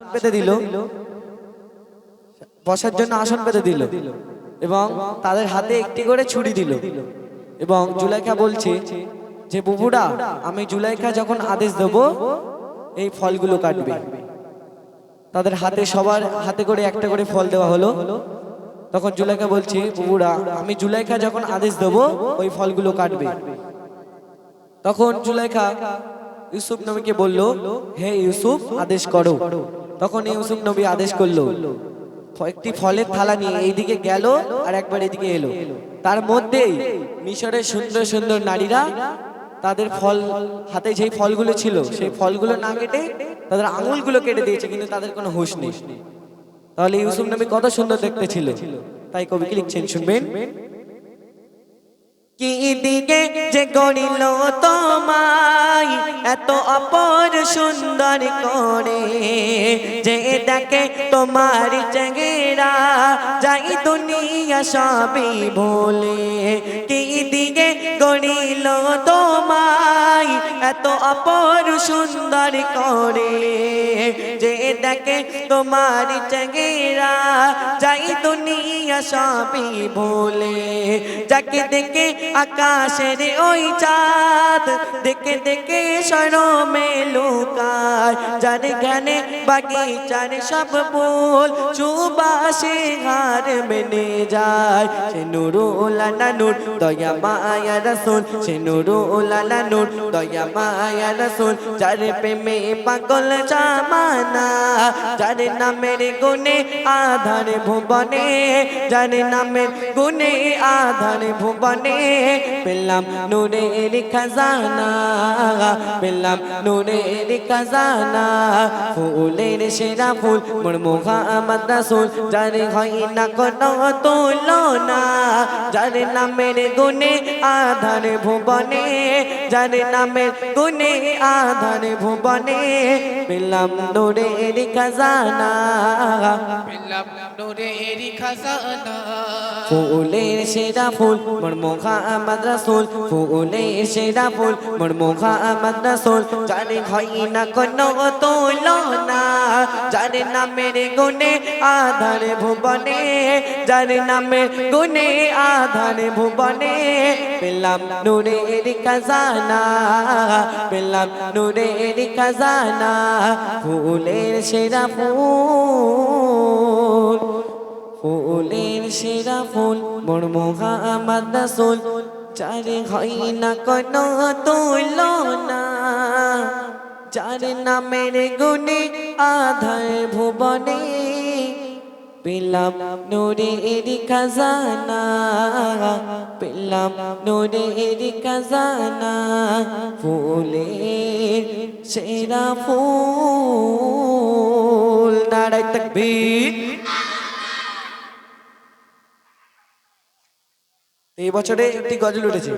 পেতে দিল। বসার জন্য আসন পেতে দিল এবং তাদের হাতে একটি করে ছুরি দিল। এবং জুলাইখা বলছে যে, বুবুরা, আমি জুলাইখা যখন আদেশ দেব, এই ফলগুলো কাটবে। তাদের হাতে সবার হাতে করে একটা করে ফল দেওয়া হলো। তখন জুলাইখা বলছে, বুবুরা, আমি জুলাইখা যখন আদেশ দেব, ওই ফলগুলো কাটবে। তখন জুলাইখা ইউসুফ নবীকে বলল, হে ইউসুফ, আদেশ করো। তখন ইউসুফ নবী আদেশ করল, একটি ফলের থালা নিয়ে এইদিকে গেল আর একবার এদিকে এলো। তার মধ্যেই মিশরের সুন্দর সুন্দর নারীরা তাদের ফল হাতে যেই ফলগুলো ছিল, সেই ফলগুলো না কেটে তাদের আঙুলগুলো কেটে দিয়েছে, কিন্তু তাদের কোনো হুঁশ নেই। তাহলে ইউসুফ নবী কত সুন্দর দেখতে ছিল। তাই কবি কি লিখছেন, শুনবেন? কি দিকে যে গড়িল তোমায়? এত অপর সুন্দর করে যে দেখে তোমার চেহারা, যাই দুনিয়া সবই ভোলে। কি দিকে গড়িল তোমায়? এত অপর সুন্দর করে যে দেখে তোমার চেহারা যাই দুনিয়া সবই ভোলে যাকে দেখে আকাশের ওই চাঁদ দেখে দেখে সরমে লুকায় যার জ্ঞানে বাগিচার সব ফুল সুবাসে হার মেনে যায় সে নুরুলানা নূর দয়া মায়া রসুল সে নুরুলানা নূর দয়া মায়া রসুল যার প্রেমে পাগল জামানা যার নামের গুণে আধার ভুবনে, যার নামের গুণে আধার ভুবনে, পেলাম নূরের খাজানা, পেলাম নূরের খাজানা, ফুলের সেরা ফুল মোর মোহাম্মদ রাসূল, যার হয় না কোনো তুলনা, যার নামের গুণে আধার ভুবনে যার নামের গুণে আধার ভুবনে পেলাম নূরের খাজানা। পেলাম নূরের খাজানা। ফুলের সেরা ফুল মোর মোহাম্মদ রাসূল। ফুলের সেরা ফুল মোর মোহাম্মদ রাসূল। জানে হয় না কোনো তুলনা যার নামের গুণে আধার ভুবনে যার নামের গুণে আধার ভুবনে পেলাম নূরের খাজানা। পেলাম নূরের খাজানা, ফুলের সেরা ফুল, ফুলের সেরা ফুল, মোর মোহাম্মদ রাসূল চারে হয় না কোনো তুলনা, যার নামের গুণে আধার ভুবনে পেলাম নূরের খাজানা, পেলাম নূরের খাজানা, ফুলের সেরা ফুল। নারায় তাকবীর। এই বছরে একটি গজল উঠেছে।